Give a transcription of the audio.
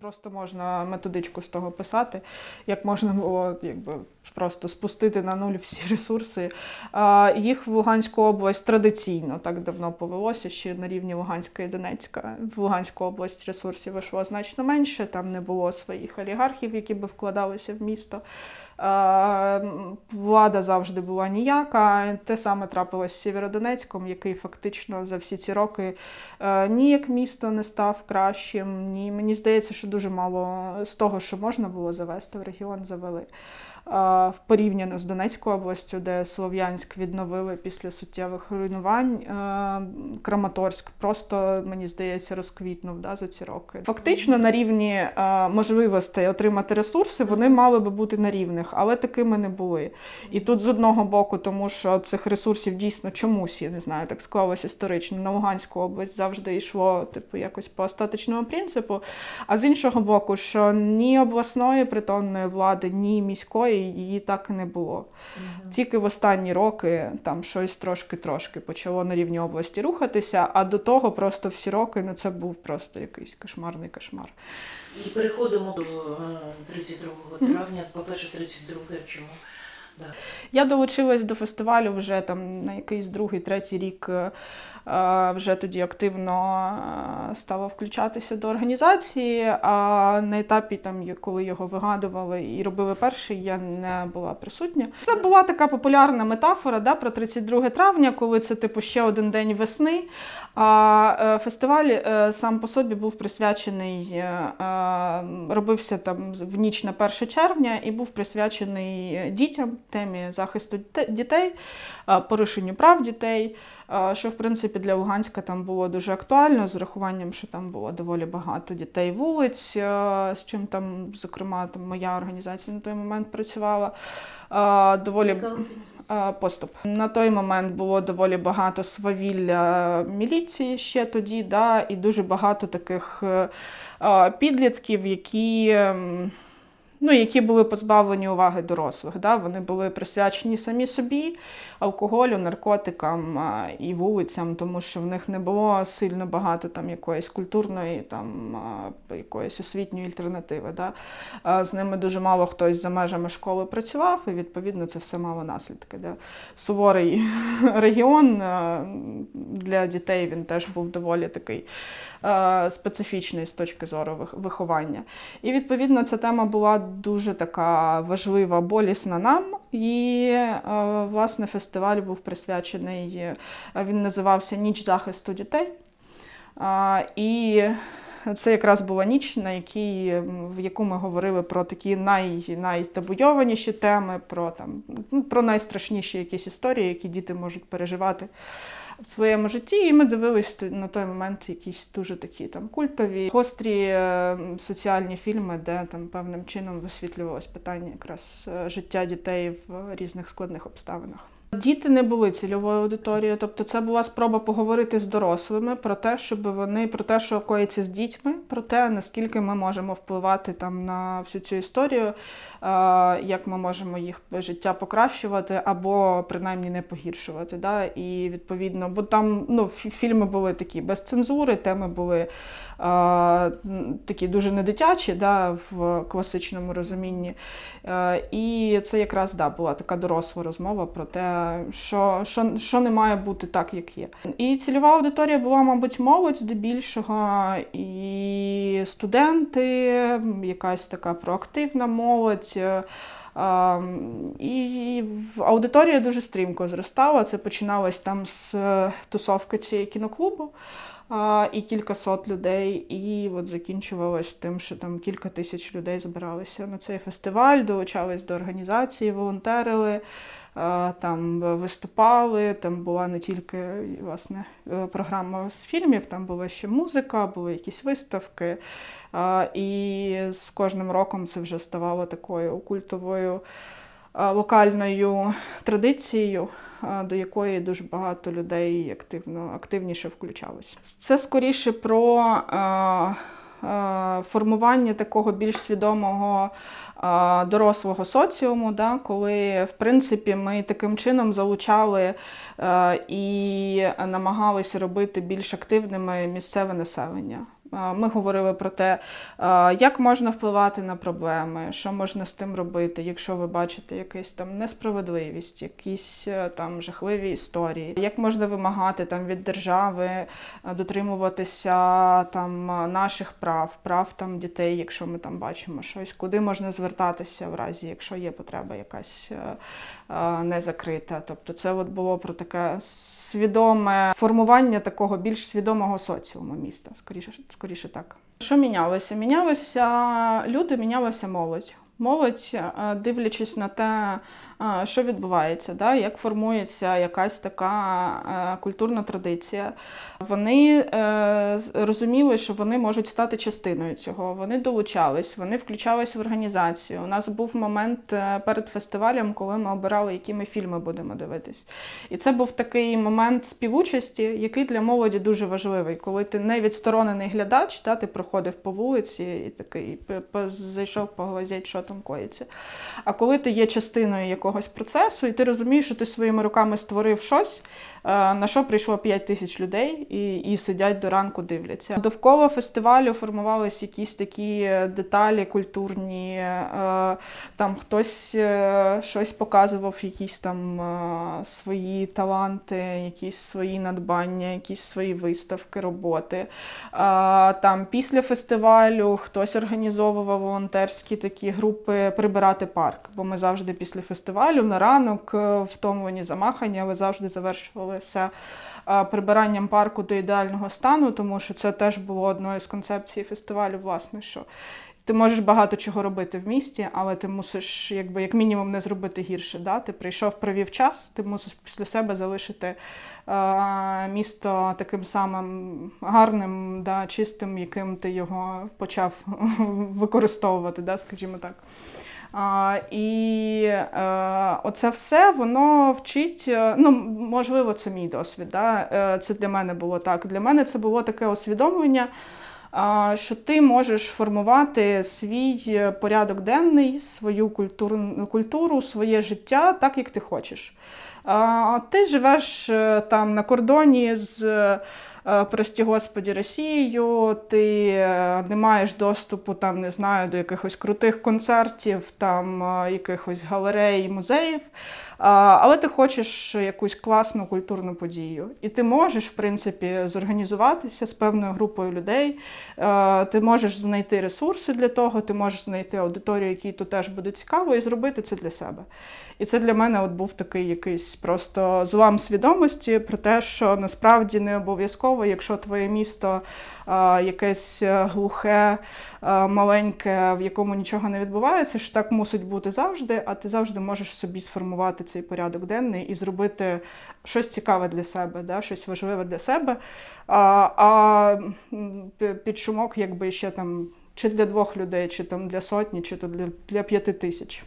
Просто можна методичку з того писати, як можна було якби, просто спустити на нуль всі ресурси. Їх в Луганську область традиційно так давно повелося, ще на рівні Луганська і Донецька. В Луганську область ресурсів вийшло значно менше, там не було своїх олігархів, які би вкладалися в місто. М, влада завжди була ніяка. Те саме трапилось з Сєвєродонецьком, який фактично за всі ці роки е, ні як місто не став кращим, ні мені здається, що дуже мало з того, що можна було завести в регіон, завели. В порівняно з Донецькою областю, де Слов'янськ відновили після суттєвих руйнувань, Краматорськ просто мені здається розквітнув да, за ці роки. Фактично на рівні можливостей отримати ресурси вони мали би бути на рівних, але такими не були. І тут з одного боку, тому що цих ресурсів дійсно чомусь, я не знаю, так склалося історично. На Луганську область завжди йшло типу якось по остаточному принципу. А з іншого боку, що ні обласної притонної влади, ні міської її так і не було. Тільки в останні роки там щось трошки-трошки почало на рівні області рухатися, а до того просто всі роки ну, це був просто якийсь кошмарний кошмар. І переходимо до е, 32 травня. По-перше, 32 чому? Я долучилась до фестивалю вже там на якийсь другий, третій рік. е, е, Вже тоді активно е, стала включатися до організації. А на етапі, там, коли його вигадували і робили перший, я не була присутня. Це була така популярна метафора да, про 32 травня, коли це типу ще один день весни. А фестиваль сам по собі був присвячений, робився там в ніч на 1 червня і був присвячений дітям, темі захисту дітей, порушенню прав дітей. Що в принципі для Луганська там було дуже актуально, з урахуванням, що там було доволі багато дітей вулиць, з чим там, зокрема, там моя організація на той момент працювала. Доволі поступ. На той момент було доволі багато свавілля міліції ще тоді, да, і дуже багато таких е, підлітків, які. Ну, які були позбавлені уваги дорослих. Да? Вони були присвячені самі собі, алкоголю, наркотикам і вулицям, тому що в них не було сильно багато там якоїсь культурної, там якоїсь освітньої альтернативи. Да? З ними дуже мало хтось за межами школи працював, і відповідно це все мало наслідки. Да? Суворий регіон для дітей він теж був доволі такий специфічний з точки зору виховання. І відповідно ця тема була дуже така важлива, болісна нам. І е, власне фестиваль був присвячений. е, Він називався Ніч захисту дітей. І це якраз була ніч, на якій, в яку ми говорили про такі най, найтабуйованіші теми, про, там, ну, про найстрашніші якісь історії, які діти можуть переживати в своєму житті. І ми дивились на той момент якісь дуже такі там культові, гострі е, соціальні фільми, де там певним чином висвітлювалось питання якраз е, життя дітей в різних складних обставинах. Діти не були цільовою аудиторією, тобто це була спроба поговорити з дорослими про те, щоб вони про те, що коїться з дітьми, про те, наскільки ми можемо впливати там на всю цю історію, як ми можемо їх життя покращувати або принаймні не погіршувати. Да? І відповідно, бо там ну, фільми були такі без цензури, теми були е, такі дуже недитячі да, в класичному розумінні. І це якраз да, була така доросла розмова про те, що, що, що не має бути так, як є. І цільова аудиторія була, мабуть, молодь здебільшого, і студенти, якась така проактивна молодь. е, І аудиторія дуже стрімко зростала. Це починалось там з е, тусовки цієї кіноклубу. І кілька сот людей, і от закінчувалось тим, що там кілька тисяч людей збиралися на цей фестиваль, долучались до організації, волонтерили, там виступали. Там була не тільки власне е, програма з фільмів, там була ще музика, були якісь виставки. І з кожним роком це вже ставало такою культовою локальною традицією, до якої дуже багато людей активно, активніше включалось. Це скоріше про формування такого більш свідомого дорослого соціуму, да, коли в принципі ми таким чином залучали е, і намагалися робити більш активними місцеве населення. Ми говорили про те, як можна впливати на проблеми, що можна з тим робити, якщо ви бачите якусь там несправедливість, якісь е, там жахливі історії, як можна вимагати там від держави е, дотримуватися там наших прав, прав там дітей, якщо ми там бачимо щось, куди можна звертатися в разі, якщо є потреба якась е, е, не закрита. Тобто, це от було про таке свідоме формування такого більш свідомого соціуму міста, скоріше, скоріше так. Що мінялося? Мінялися люди, мінялася молодь. Молодь, е, дивлячись на те, що відбувається, да, як формується якась така е, культурна традиція, вони е, розуміли, що вони можуть стати частиною цього. Вони долучались, вони включались в організацію. У нас був момент е, перед фестивалем, коли ми обирали, які ми фільми будемо дивитись. І це був такий момент співучасті, який для молоді дуже важливий, коли ти не відсторонений глядач, та ти проходив по вулиці і такий зайшов поглазіть, що там коїться. А коли ти є частиною якогось процесу, і ти розумієш, що ти своїми руками створив щось, е, на що прийшло 5 тисяч людей і, і сидять до ранку, дивляться. Довкола фестивалю формувалися якісь такі деталі культурні. е, Там хтось е, щось показував, якісь там свої таланти, якісь свої надбання, якісь свої виставки, роботи. Там після фестивалю хтось організовував волонтерські такі групи прибирати парк. Бо ми завжди після фестивалю на ранок е, втомлені, замахані, але завжди завершували все а, прибиранням парку до ідеального стану, тому що це теж було одною з концепцій фестивалю, власне, що ти можеш багато чого робити в місті, але ти мусиш, якби як мінімум, не зробити гірше. Да? Ти прийшов, провів час, ти мусиш після себе залишити е, місто таким самим гарним, да, чистим, яким ти його почав використовувати, да, скажімо так. І е, оце все воно вчить. е, Ну, можливо, це мій досвід. Да? Е, це для мене було так. Для мене це було таке усвідомлення, що ти можеш формувати свій е, порядок денний, свою культуру, культуру, своє життя так, як ти хочеш. Ти живеш е, там на кордоні з. Е, Прості Господі Росією, ти е, не маєш доступу там, не знаю, до якихось крутих концертів, там е, якихось галерей, музеїв. Але ти хочеш якусь класну культурну подію. І ти можеш, в принципі, зорганізуватися з певною групою людей. Ти можеш знайти ресурси для того, ти можеш знайти аудиторію, якій то теж буде цікаво, і зробити це для себе. І це для мене от був такий якийсь просто злам свідомості про те, що насправді не обов'язково, якщо твоє місто якесь е, глухе, а, маленьке, в якому нічого не відбувається, що так мусить бути завжди, а ти завжди можеш собі сформувати цей порядок денний і зробити щось цікаве для себе, да, щось важливе для себе. А, а під шумок, якби ще там. Чи для двох людей, чи там для сотні, чи то для, для п'яти тисяч.